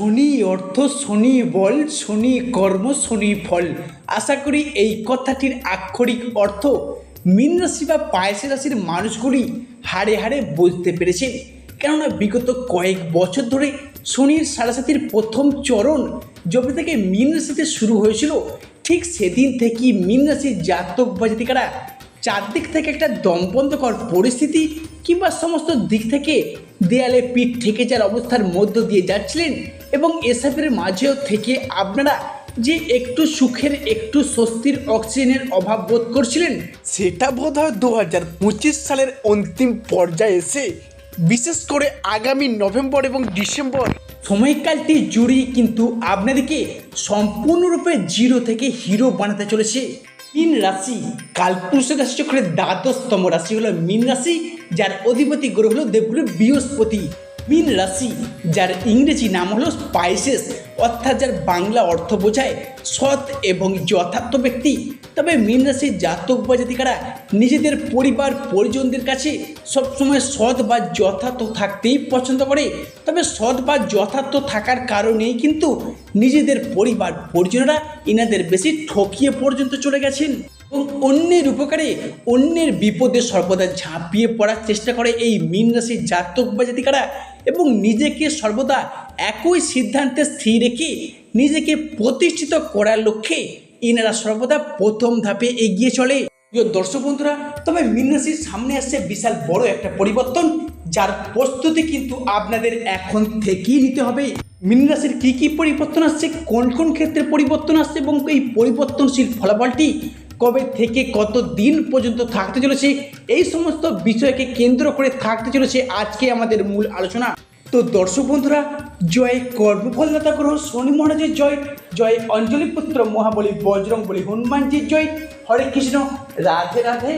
শনি অর্থ শনি বল, শনি কর্ম, শনি ফল। আশা করি এই কথাটির আক্ষরিক অর্থ মীন রাশি বা পায়েসের রাশির মানুষগুলি হাড়ে হাড়ে বুঝতে পেরেছেন। কেননা বিগত কয়েক বছর ধরে শনির সারাসাতির প্রথম চরণ যবে থেকে মীন রাশিতে শুরু হয়েছিল, ঠিক সেদিন থেকেই মীন রাশির জাতক বা জাতিকারা চারদিক থেকে একটা দমবন্ধকর পরিস্থিতি কিংবা সমস্ত দিক থেকে দেয়ালে পিঠ ঠেকে যাওয়ার অবস্থার মধ্য দিয়ে যাচ্ছিলেন এবং এসবের মাঝেও থেকে আপনারা যে একটু সুখের একটু স্বস্তির অক্সিজেনের অভাব বোধ করছিলেন। সেটা বোধ হয় দু হাজার পঁচিশ সালের অন্তিম পর্যায়ে এসে বিশেষ করে আগামী নভেম্বর এবং ডিসেম্বর। সময়কালটি জুড়েই কিন্তু আপনাদেরকে সম্পূর্ণরূপে জিরো থেকে হিরো বানাতে চলেছে। মীন রাশি কালপুরুষ রাশি চক্রের দ্বাদশতম রাশি হলো মিন রাশি, যার অধিপতি গ্রহ হলো দেবগুরু বৃহস্পতি। মীন রাশি, যার ইংরেজি নাম হলো স্পাইসেস, অর্থাৎ যার বাংলা অর্থ বোঝায় সৎ এবং যথার্থ ব্যক্তি। তবে মীন রাশির জাতক বা জাতিকারা নিজেদের পরিবার, পরিজনদের কাছে সবসময় সৎ বা যথার্থ থাকতেই পছন্দ করে। তবে সৎ বা যথার্থ থাকার কারণেই কিন্তু নিজেদের পরিবার, পরিজনেরা ইনাদের বেশি ঠকিয়ে পর্যন্ত চলে গেছেন। এবং অন্যের উপকারে, অন্যের বিপদে সর্বদা ঝাঁপিয়ে পড়ার চেষ্টা করে এই মীন রাশির জাতক বা জাতিকারা এবং নিজেকে সর্বদা একই সিদ্ধান্তে স্থির রেখে নিজেকে প্রতিষ্ঠিত করার লক্ষ্যে এনারা সর্বদা প্রথম ধাপে এগিয়ে চলে। দর্শক বন্ধুরা, তবে মীন রাশির সামনে আসছে বিশাল বড় একটা পরিবর্তন, যার প্রস্তুতি কিন্তু আপনাদের এখন থেকেই নিতে হবে। মীন রাশির কী কী পরিবর্তন আসছে, কোন কোন ক্ষেত্রে পরিবর্তন আসছে এবং এই পরিবর্তনশীল ফলাফলটি কবে থেকে কত দিন পর্যন্ত থাকতে চলেছে, এই সমস্ত বিষয়কে কেন্দ্র করে থাকতে চলেছে আজকে আমাদের মূল আলোচনা। তো দর্শক বন্ধুরা, জয় কর্মফলদাতা গ্রহ, শনি মহারাজের জয় জয় অঞ্জলি পুত্র মহাবলী বজরং বলি হনুমানজির জয়। হরে কৃষ্ণ, রাধে রাধে।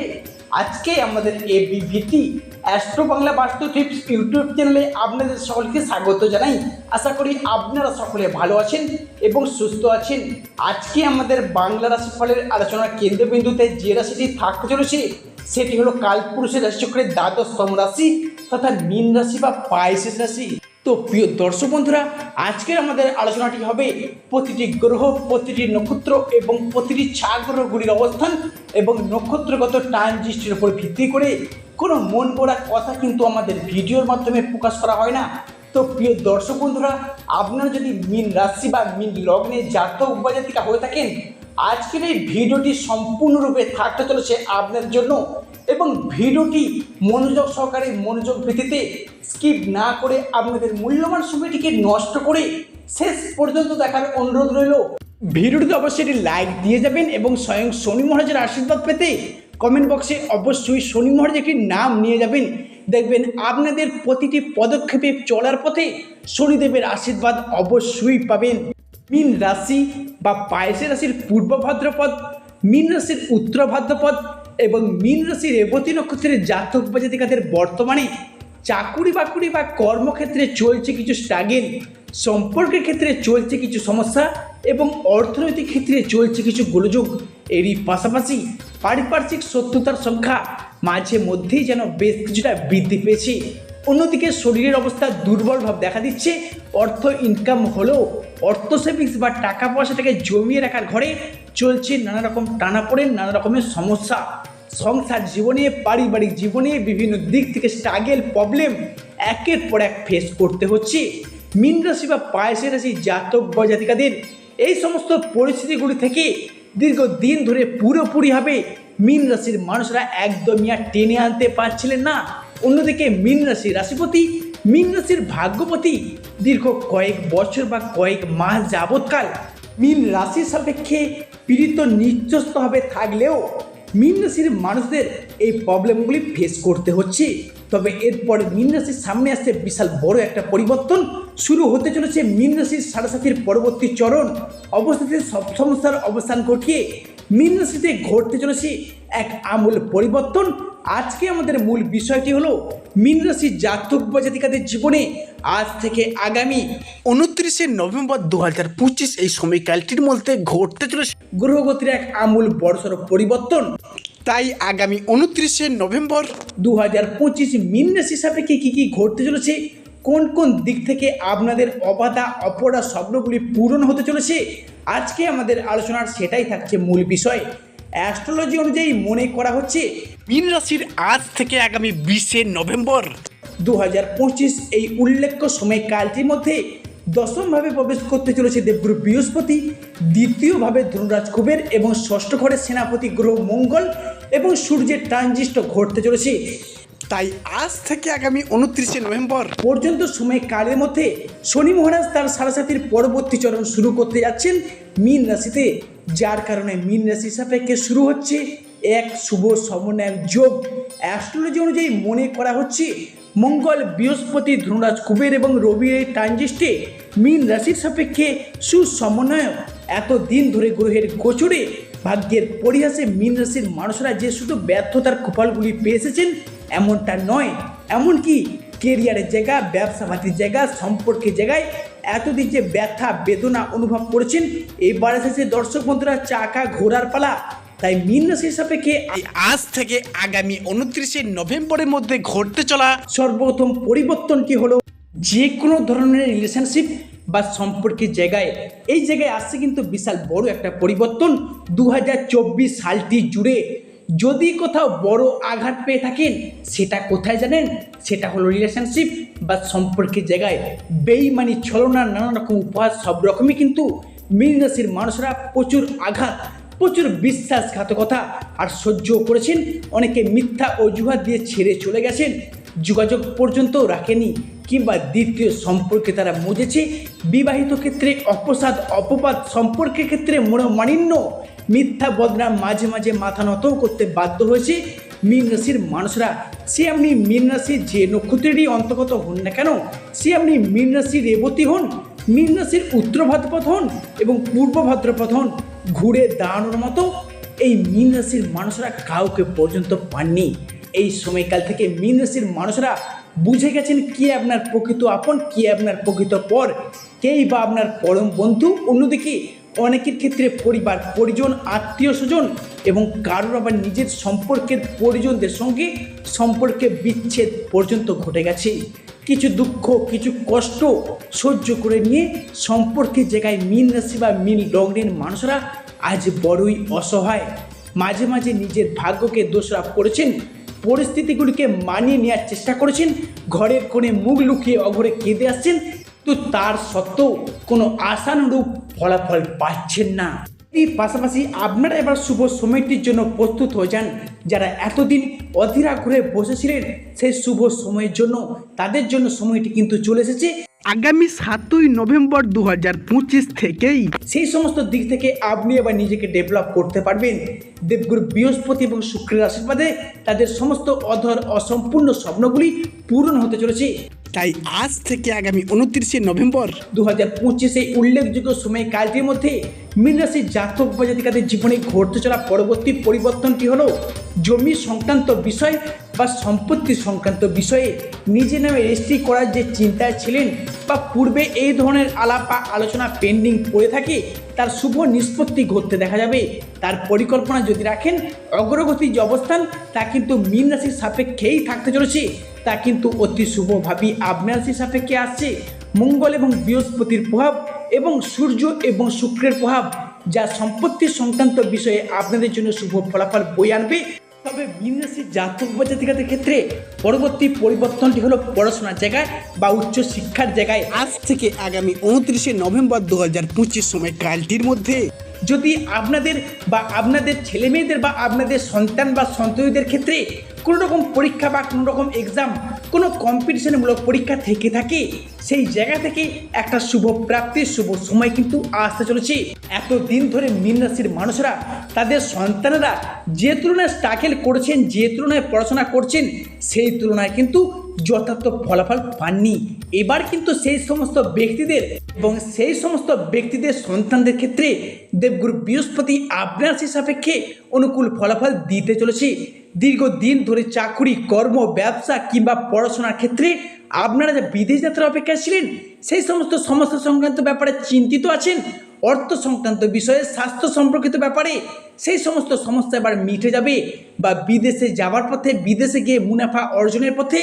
আজকে আমাদের এ বিভীতি অ্যাস্ট্রো বাংলা বাস্তু টিপস ইউটিউব চ্যানেলে আপনাদের সকলকে স্বাগত জানাই। আশা করি আপনারা সকলে ভালো আছেন এবং সুস্থ আছেন। আজকে আমাদের বাংলা রাশিফলের আলোচনার কেন্দ্রবিন্দুতে যে রাশিটি থাকতে চলেছে, সেটি হলো কালপুরুষের রাশিচক্রের দ্বাদশতম রাশি তথা মীন রাশি বা পায়েসের রাশি। তো প্রিয় দর্শক বন্ধুরা, আজকের আমাদের আলোচনাটি হবে প্রতিটি গ্রহ, প্রতিটি নক্ষত্র এবং প্রতিটি ছা গ্রহগুলির অবস্থান এবং নক্ষত্রগত ট্রানজিস্টের উপর ভিত্তি করে কোনো মন গড়া কথা কিন্তু আমাদের ভিডিওর মাধ্যমে প্রকাশ করা হয় না। তো প্রিয় দর্শক বন্ধুরা, আপনারা যদি মিন রাশি বা মিন লগ্নে জাতক বা জাতিকা হয়ে থাকেন, আজকের এই ভিডিওটি সম্পূর্ণরূপে থাকতে চলেছে আপনার জন্য এবং ভিডিওটি মনোযোগ সহকারে মনোযোগ ভিত্তিতে স্কিপ না করে আপনাদের মূল্যবান সময়টিকে নষ্ট করে শেষ পর্যন্ত দেখার অনুরোধ রইল। ভিডিওটিতে অবশ্যই একটি লাইক দিয়ে যাবেন এবং স্বয়ং শনি মহারাজের আশীর্বাদ পেতে কমেন্ট বক্সে অবশ্যই শনি মহারাজ একটি নাম নিয়ে যাবেন। দেখবেন আপনাদের প্রতিটি পদক্ষেপে চলার পথে শনিদেবের আশীর্বাদ অবশ্যই পাবেন। মীন রাশি বা পায়েসের রাশির পূর্ব ভাদ্রপদ, মীন রাশির উত্তর ভাদ্রপদ এবং মীন রাশির রেবতী নক্ষত্রের জাতক বা জাতিকাদের বর্তমানে চাকুরি বাকুরি বা কর্মক্ষেত্রে চলছে কিছু স্ট্রাগেল, সম্পর্কের ক্ষেত্রে চলছে কিছু সমস্যা এবং অর্থনৈতিক ক্ষেত্রে চলছে কিছু গোলযোগ। এরই পাশাপাশি পারিপার্শ্বিক শত্রুতার সংখ্যা মাঝে মধ্যেই যেন বেশ কিছুটা বৃদ্ধি পেয়েছে। অন্যদিকে শরীরের অবস্থা দুর্বল ভাব দেখা দিচ্ছে। অর্থ ইনকাম হলেও অর্থ সেভিংস বা টাকা পয়সাটাকে জমিয়ে রাখার ঘরে চলছে নানা রকম টানা টানাপোড়েন, নানা রকমের সমস্যা। সংসার জীবনে, পারিবারিক জীবনে বিভিন্ন দিক থেকে স্ট্রাগেল প্রবলেম একের পর এক ফেস করতে হচ্ছে। মীন রাশি বা পায়েসের রাশি, জাতক বা জাতিকাদের, এই সমস্ত পরিস্থিতিগুলি থেকে দীর্ঘদিন ধরে পুরোপুরিভাবে মিন রাশির মানুষরা একদমই আর টেনে আনতে পারছিলেন না। অন্যদিকে মীন রাশির রাশিপতি, মিন রাশির ভাগ্যপতি দীর্ঘ কয়েক বছর বা কয়েক মাস যাবৎকাল মিন রাশির সাপেক্ষে পীড়িত নির্যস্তভাবে থাকলেও মীন মানুষদের এই প্রবলেমগুলি ফেস করতে হচ্ছে। তবে এরপরে মীন সামনে আসছে বিশাল বড় একটা পরিবর্তন শুরু হতে চলেছে মীন সাড়ে পরবর্তী চরণ। অবস্থাতে সব সমস্যার অবসান ঘটিয়ে মীন ঘটতে চলেছে এক আমূল পরিবর্তন। আজকে আমাদের মূল বিষয়টি হলো মীন জাতক বা জাতিকাদের জীবনে আজ থেকে আগামী উনত্রিশে নভেম্বর দু হাজার পঁচিশ এই সময়কালটির মধ্যে ঘটতে চলেছে গ্রহগতির এক আমূল বড়সড় পরিবর্তন। তাই আগামী উনত্রিশে নভেম্বর দু হাজার পঁচিশ মিন রাশি সাপেক্ষে কী কী ঘটতে চলেছে, কোন কোন দিক থেকে আপনাদের অবাধা অপরা স্বপ্নগুলি পূরণ হতে চলেছে, আজকে আমাদের আলোচনার সেটাই থাকছে মূল বিষয়। অ্যাস্ট্রোলজি অনুযায়ী মনে করা হচ্ছে, মীন রাশির আজ থেকে আগামী বিশে নভেম্বর দু হাজার পঁচিশ এই উল্লেখ্য সময়কালটির মধ্যে দশমভাবে প্রবেশ করতে চলেছে দেবগুরু বৃহস্পতি দ্বিতীয়ভাবে ধনুরাজ কুবের এবং ষষ্ঠ ঘরের সেনাপতি গ্রহ মঙ্গল এবং সূর্যের ট্রানজিস্ট ঘটতে চলেছে। তাই আজ থেকে আগামী উনত্রিশে নভেম্বর পর্যন্ত সময়কালের মধ্যে শনি মহারাজ তার সারাসাতির পরবর্তী চরণ শুরু করতে যাচ্ছেন মীন রাশিতে যার কারণে মীন রাশি সাপেক্ষে শুরু হচ্ছে এক শুভ সমন্বয় যোগ। অ্যাস্ট্রোলজি অনুযায়ী মনে করা হচ্ছে মঙ্গল, বৃহস্পতি, ধনুরাজ কুবের এবং রবির এই ট্রানজিস্টে মীন রাশির সাপেক্ষে সুসমন্বয়। এত দিন ধরে গ্রহের গোচরে ভাগ্যের পরিহাসে মীন রাশির মানুষরা যে শুধু ব্যর্থতার কপালগুলি পেয়ে এসেছেন, এমনটা নয়। এমনকি কেরিয়ারের জায়গা, ব্যবসা পাতির জায়গা, সম্পর্কের জায়গায় এতদিন যে ব্যথা, বেদনা অনুভব করেছেন, এবার এসেছে দর্শক বন্ধুরা, চাকা ঘোরার পালা। তাই মীন রাশির সাপেক্ষে আজ থেকে আগামী উনত্রিশে নভেম্বরের মধ্যে ঘটতে চলা সর্বপ্রথম পরিবর্তনটি হলো? যে কোনো ধরনের রিলেশনশিপ বা সম্পর্কের জায়গায়। এই জায়গায় আসছে কিন্তু বিশাল বড় একটা পরিবর্তন দু হাজার চব্বিশ সালটি জুড়ে। যদি কোথাও বড় আঘাত পেয়ে থাকেন সেটা কোথায় জানেন? সেটা হলো রিলেশনশিপ বা সম্পর্কের জায়গায়। বেইমানি ছলনা নানা রকম উপহার সব রকমই কিন্তু মীন রাশির মানুষরা প্রচুর আঘাত প্রচুর বিশ্বাসঘাতকতা আর সহ্য করেছেন। অনেকে মিথ্যা অজুহাত দিয়ে ছেড়ে চলে গেছেন। যোগাযোগ পর্যন্ত রাখেনি কিংবা দ্বিতীয় সম্পর্কে তারা মজেছে। বিবাহিত ক্ষেত্রে অপসাদ, অপবাদ সম্পর্কের ক্ষেত্রে মনোমালিন্য। মিথ্যা বদনাম মাঝে মাঝে মাথা নতও করতে বাধ্য হয়েছে মীন রাশির মানুষরা। সে আপনি মীন যে নক্ষত্রেরই অন্তর্গত হন না কেন, সে আপনি মীন রাশির রেবতী হন, মীন রাশির উত্তর ভাদ্রপদ হন এবং পূর্ব ভাদ্রপদ হন। ঘুরে দাঁড়ানোর মতো এই মীন রাশির মানুষরা কাউকে পর্যন্ত পাননি। এই সময়কাল থেকে মীন রাশির মানুষরা বুঝে গেছেন কি আপনার প্রকৃত আপন, কে আপনার প্রকৃত পর, কেই বা আপনার পরম বন্ধু। অন্যদিকে অনেকের ক্ষেত্রে পরিবার, পরিজন, আত্মীয় স্বজন এবং কারোর আবার নিজের সম্পর্কের পরিজনদের সঙ্গে সম্পর্কে বিচ্ছেদ পর্যন্ত ঘটে গেছে। কিছু দুঃখ, কিছু কষ্ট সহ্য করে নিয়ে সম্পর্কের জায়গায় মিন রাশি বা মিন লগ্নের মানুষরা আজ বড়ই অসহায়। মাঝে মাঝে নিজের ভাগ্যকে দোষারোপ করেছেন, পরিস্থিতিগুলিকে মানিয়ে নেওয়ার চেষ্টা করেছেন, ঘরের কোণে মুখ লুকিয়ে অঘরে কেঁদে আসছেন, তো তার সত্ত্বেও কোনো আশানুরূপ ফলাফল পাচ্ছেন না। পাশাপাশি আপনারা এবার শুভ সময়টির জন্য প্রস্তুত হয়ে যান। যারা এতদিন অধীরা ঘুরে বসেছিলেন সেই শুভ সময়ের জন্য তাদের জন্য সময়টি কিন্তু চলে এসেছে। আগামী সাতই নভেম্বর দু হাজার পঁচিশ থেকেই। সেই সমস্ত দিক থেকে আপনি এবার নিজেকে ডেভেলপ করতে পারবেন। দেবগুরু বৃহস্পতি এবং শুক্রের আশীর্বাদে তাদের সমস্ত অধর অসম্পূর্ণ স্বপ্নগুলি পূরণ হতে চলেছে। তাই আজ থেকে আগামী উনত্রিশে নভেম্বর দু হাজার পঁচিশে উল্লেখযোগ্য সময়কালটির মধ্যে মীন রাশির জাতক বা জাতিকাদের জীবনে ঘটতে চলা পরবর্তী পরিবর্তনটি হলো জমি সংক্রান্ত বিষয় বা সম্পত্তি সংক্রান্ত বিষয়ে নিজে নামে রেজিস্ট্রি করার যে চিন্তায় ছিলেন বা পূর্বে এই ধরনের আলাপ বা আলোচনা পেন্ডিং পড়ে থাকে, তার শুভ নিষ্পত্তি ঘটতে দেখা যাবে। তার পরিকল্পনা যদি রাখেন অগ্রগতি যে অবস্থান, তা কিন্তু মীন রাশির সাপেক্ষেই থাকতে চলেছে। তা কিন্তু অতি শুভভাবেই আপনার সাপেক্ষে আসছে মঙ্গল এবং বৃহস্পতির প্রভাব এবং সূর্য এবং শুক্রের প্রভাব, যা সম্পত্তি সংক্রান্ত বিষয়ে আপনাদের জন্য শুভ ফলাফল বই আনবে। তবে রাশির জাতক বা জাতিকাদের ক্ষেত্রে পরবর্তী পরিবর্তনটি হলো পড়াশোনার জায়গায় বা উচ্চ শিক্ষার জায়গায়। আজ থেকে আগামী উনত্রিশে নভেম্বর দু হাজার পঁচিশ সময় কালটির মধ্যে যদি আপনাদের বা আপনাদের ছেলে মেয়েদের বা আপনাদের সন্তান বা সন্ততিদের ক্ষেত্রে কোনো রকম পরীক্ষা বা কোনো রকম এক্সাম কোনো কম্পিটিশনমূলক পরীক্ষা থেকে থাকে? সেই জায়গা থেকে একটা শুভ প্রাপ্তির শুভ সময় কিন্তু আসতে চলেছে। এতদিন ধরে মীন রাশির মানুষরা, তাদের সন্তানেরা যে তুলনায় স্ট্রাগল করছেন, যে তুলনায় পড়াশোনা করছেন, সেই তুলনায় কিন্তু যথার্থ ফলাফল পাননি। এবার কিন্তু সেই সমস্ত ব্যক্তিদের এবং সেই সমস্ত ব্যক্তিদের সন্তানদের ক্ষেত্রে দেবগুরু বৃহস্পতি আপনার সাপেক্ষে অনুকূল ফলাফল দিতে চলেছে। দীর্ঘদিন ধরে চাকুরি, কর্ম, ব্যবসা কিংবা পড়াশোনার ক্ষেত্রে আপনারা যে বিদেশ যাত্রার অপেক্ষায় ছিলেন, সেই সমস্ত সমস্যা সংক্রান্ত ব্যাপারে চিন্তিত আছেন? অর্থ সংক্রান্ত বিষয়ে, স্বাস্থ্য সম্পর্কিত ব্যাপারে, সেই সমস্ত সমস্যা এবার মিটে যাবে বা বিদেশে যাওয়ার পথে, বিদেশে গিয়ে মুনাফা অর্জনের পথে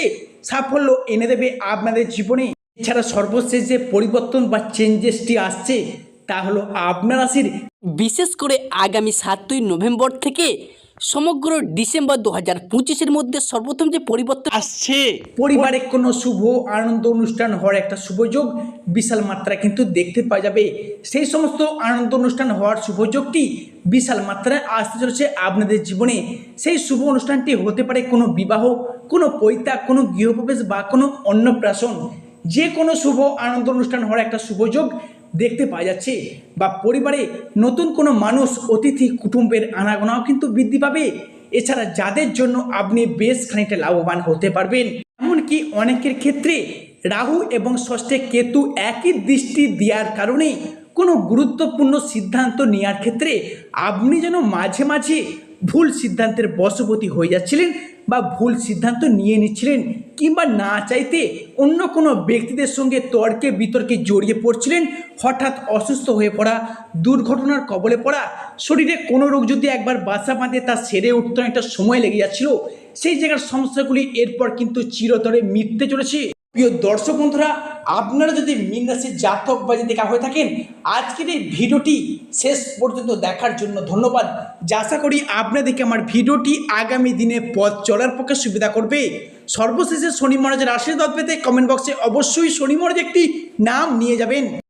সাফল্য এনে দেবে আপনাদের জীবনে। এছাড়া সর্বশেষ যে পরিবর্তন বা চেঞ্জেসটি আসছে, তা হলো আপনার রাশির। বিশেষ করে আগামী সাতই নভেম্বর থেকে সমগ্র ডিসেম্বর দু হাজার পঁচিশের মধ্যে সর্বপ্রথম যে পরিবর্তন আসছে। পরিবারে কোনো শুভ আনন্দ অনুষ্ঠান হওয়ার একটা শুভযোগ বিশাল মাত্রায় কিন্তু দেখতে পাওয়া যাবে। সেই সমস্ত আনন্দ অনুষ্ঠান হওয়ার শুভযোগটি বিশাল মাত্রায় আসতে চলেছে আপনাদের জীবনে। সেই শুভ অনুষ্ঠানটি হতে পারে কোনো বিবাহ কোনো পৈতা কোনো গৃহপ্রবেশ বা কোনো অন্নপ্রাশন। যে কোনো শুভ আনন্দ অনুষ্ঠান হওয়ার একটা শুভযোগ দেখতে পাওয়া যাচ্ছে বা পরিবারে নতুন কোনো মানুষ, অতিথি, কুটুম্বের আনাগোনাও কিন্তু বৃদ্ধি পাবে। এছাড়া যাদের জন্য আপনি বেশ খানিকটা লাভবান হতে পারবেন। এমনকি অনেকের ক্ষেত্রে রাহু এবং ষষ্ঠে কেতু একই দৃষ্টি দেওয়ার কারণে কোনো গুরুত্বপূর্ণ সিদ্ধান্ত নেওয়ার ক্ষেত্রে আপনি যেন মাঝে মাঝে ভুল সিদ্ধান্তের বশবতী হয়ে যাচ্ছিলেন বা ভুল সিদ্ধান্ত নিয়ে নিচ্ছিলেন কিংবা না চাইতে অন্য কোনো ব্যক্তিদের সঙ্গে তর্কে বিতর্কে জড়িয়ে পড়ছিলেন, হঠাৎ অসুস্থ হয়ে পড়া, দুর্ঘটনার কবলে পড়া, শরীরে কোনো রোগ যদি একবার বাসা বাঁধে তা সেরে উঠতে একটা সময় লেগে যাচ্ছিল। সেই জায়গার সমস্যাগুলি এরপর কিন্তু চিরতরে মিটতে চলেছে। প্রিয় দর্শক বন্ধুরা আপনারা যদি মিন রাশির জাতক বা দেখা হয়ে থাকেন, আজকের এই ভিডিওটি শেষ পর্যন্ত দেখার জন্য ধন্যবাদ। যা আশা করি আপনাদেরকে আমার ভিডিওটি আগামী দিনে পথ চলার পক্ষে সুবিধা করবে। সর্বশেষে শনি মহারাজের আশীর্বাদ পেতে কমেন্ট বক্সে অবশ্যই শনি মহারাজ একটি নাম নিয়ে যাবেন।